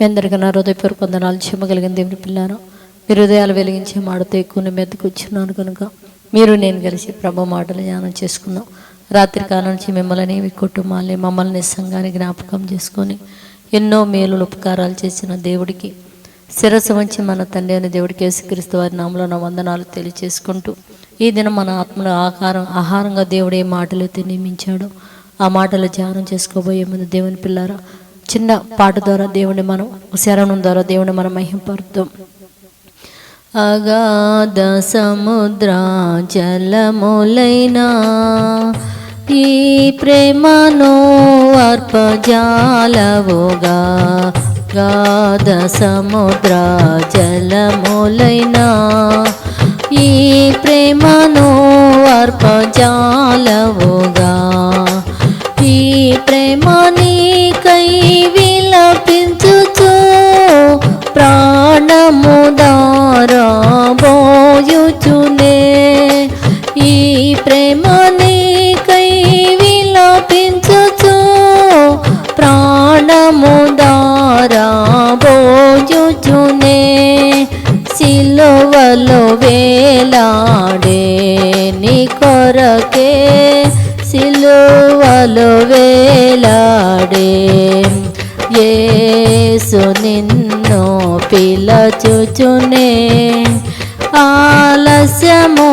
మీ అందరికీ నా హృదయపూర్వక వందనాలు. చెమ్మగలిగిన దేవుని పిల్లాను మీ హృదయాలు వెలిగించే మాటతో ఎక్కువ మెద్దకు వచ్చినాను కనుక మీరు నేను కలిసి ప్రభు మాటలు ధ్యానం చేసుకున్నాం రాత్రి కాలం నుంచి మిమ్మల్ని మీ కుటుంబాన్ని మమ్మల్ని సంఘాన్ని జ్ఞాపకం చేసుకొని ఎన్నో మేలులు ఉపకారాలు చేసిన దేవుడికి శిరస్సు వంచి మన తండ్రి అయిన దేవుడికి యేసుక్రీస్తు వారి నామలో నా వందనాలు తెలియచేసుకుంటూ ఈ దినం మన ఆత్మలో ఆహారం ఆహారంగా దేవుడు ఏ మాటలు అయితే నియమించాడో ఆ మాటలు ధ్యానం చేసుకోబోయే ముందు దేవుని పిల్లారా చిన్న పాట ద్వారా దేవుని మనం శరణం ద్వారా దేవుని మనం మహింపడుతాం అగాధ సముద్ర జలములైనా ఈ ప్రేమను అర్పజాలవుగా. గాధ సముద్ర జలములైనా ఈ ప్రేమను అర్పజాలవుగా. ప్రాణము దారబోయుచునే సిలువలో వేలాడే నీ కొరకే సిలువలో వేలాడే. ఏసు నిన్ను పిలచుచునే ఆలస్యము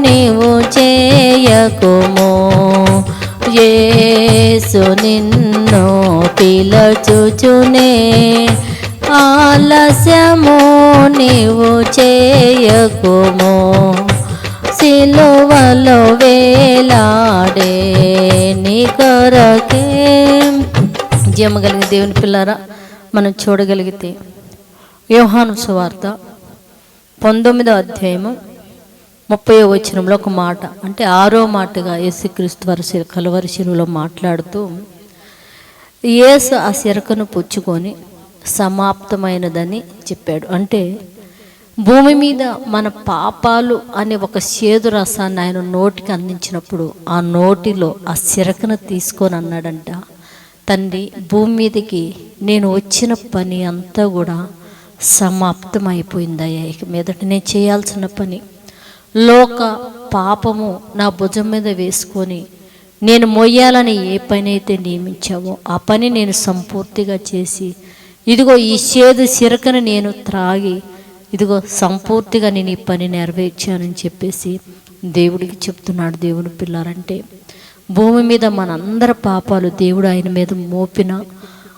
నీవు చేయకుమో. యేసు నిన్ను పిలచుచునే ఆలస్యము నీవు చేయకుము. సిలువలో వేలాడే నీ కొరకే. జీవగలిగిన దేవుని పిల్లరా మనం చూడగలిగితే వ్యూహాను సువార్త పంతొమ్మిదో అధ్యాయము ముప్పై వచనంలో ఒక మాట అంటే ఆరో మాటగా యేసుక్రీస్తు వారి శిర కలువరి శిరువులో మాట్లాడుతూ యేసు ఆ సిరకను పుచ్చుకొని సమాప్తమైనదని చెప్పాడు. అంటే భూమి మీద మన పాపాలు అనే ఒక చేదు రసాన్ని ఆయన నోటికి అందించినప్పుడు ఆ నోటిలో ఆ సిరకను తీసుకొని అన్నాడంట తండ్రి భూమి మీదకి నేను వచ్చిన పని అంతా కూడా సమాప్తం అయిపోయిందయ్యా ఇక మీదట నేను చేయాల్సిన పని లోక పాపము నా భుజం మీద వేసుకొని నేను మొయ్యాలని ఏ పని అయితే నియమించావో ఆ పని నేను సంపూర్తిగా చేసి ఇదిగో ఈ చేదు సిరకను నేను త్రాగి ఇదిగో సంపూర్తిగా నేను ఈ పని నెరవేర్చానని చెప్పేసి దేవుడికి చెప్తున్నాడు దేవుని పిల్లారంటే భూమి మీద మనందరి పాపాలు దేవుడు ఆయన మీద మోపిన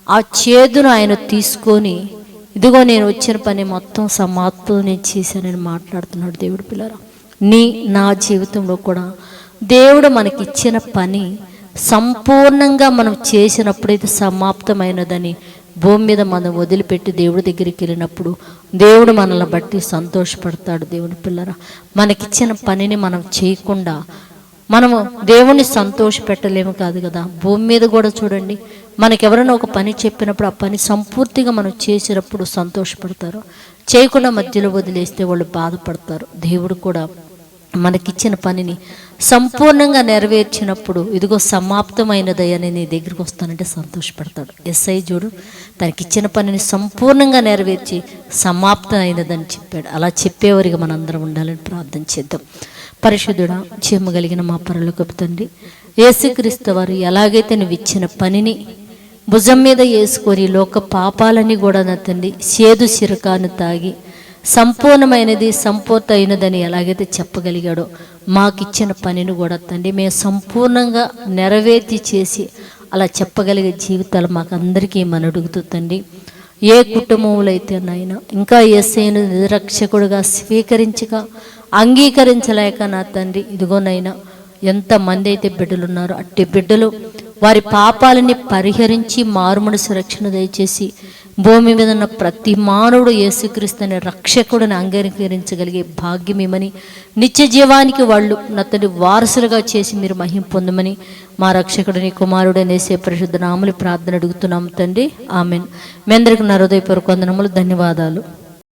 ఆ చేదును ఆయన తీసుకొని ఇదిగో నేను వచ్చిన పని మొత్తం సమాప్తం నేను చేశానని మాట్లాడుతున్నాడు దేవుడు పిల్లరా నీ నా జీవితంలో కూడా దేవుడు మనకిచ్చిన పని సంపూర్ణంగా మనం చేసినప్పుడైతే సమాప్తమైనదని భూమి మీద మనం వదిలిపెట్టి దేవుడి దగ్గరికి వెళ్ళినప్పుడు దేవుడు మనల్ని బట్టి సంతోషపడతాడు. దేవుని పిల్లరా మనకిచ్చిన పనిని మనం చేయకుండా మనము దేవుణ్ణి సంతోష పెట్టలేము కాదు కదా. భూమి మీద కూడా చూడండి మనకి ఎవరైనా ఒక పని చెప్పినప్పుడు ఆ పని సంపూర్తిగా మనం చేసినప్పుడు సంతోషపడతారు. చేయకుండా మధ్యలో వదిలేస్తే వాళ్ళు బాధపడతారు. దేవుడు కూడా మనకిచ్చిన పనిని సంపూర్ణంగా నెరవేర్చినప్పుడు ఇదిగో సమాప్తమైనదయ్యని నీ దగ్గరికి వస్తానంటే సంతోషపడతాడు. ఎస్ఐ చూడు తనకిచ్చిన పనిని సంపూర్ణంగా నెరవేర్చి సమాప్తం అయినదని చెప్పాడు. అలా చెప్పేవారిగా మనందరం ఉండాలని ప్రార్థన చేద్దాం. పరిశుద్ధుడా చేయగలిగిన మా పరలోకపు తండ్రి యేసుక్రీస్తు వారు ఎలాగైతే నువ్వు ఇచ్చిన పనిని భుజం మీద వేసుకొని లోక పాపాలని కూడా నా తండ్రి సేదు సిరకాను తాగి సంపూర్ణమైనది సంపూర్త అయినదని ఎలాగైతే చెప్పగలిగాడో మాకిచ్చిన పనిని కూడా తండ్రి మేము సంపూర్ణంగా నెరవేర్చి చేసి అలా చెప్పగలిగే జీవితాలు మాకు అందరికీ మన అడుగుతూ ఏ కుటుంబంలో అయితే నాయన ఇంకా ఎస్ఐను నిరక్షకుడుగా స్వీకరించక అంగీకరించలేక నా తండ్రి ఇదిగోనైనా ఎంతమంది అయితే బిడ్డలు ఉన్నారో అట్టి బిడ్డలు వారి పాపాలని పరిహరించి మారుమనసు రక్షణ దయచేసి భూమి మీద ఉన్న ప్రతి మానవుడు యేసుక్రీస్తుని రక్షకుడిని అంగీకరించగలిగే భాగ్యమేమని నిత్య జీవానికి వాళ్ళు నతని వారసులుగా చేసి మీరు మహిం పొందమని మా రక్షకుడిని కుమారుడు అనేసే పరిశుద్ధ నామలి ప్రార్థన అడుగుతున్నాం తండ్రి. ఆమెన్. మీ అందరికి నా హృదయపూర్వక వందనములు ధన్యవాదాలు.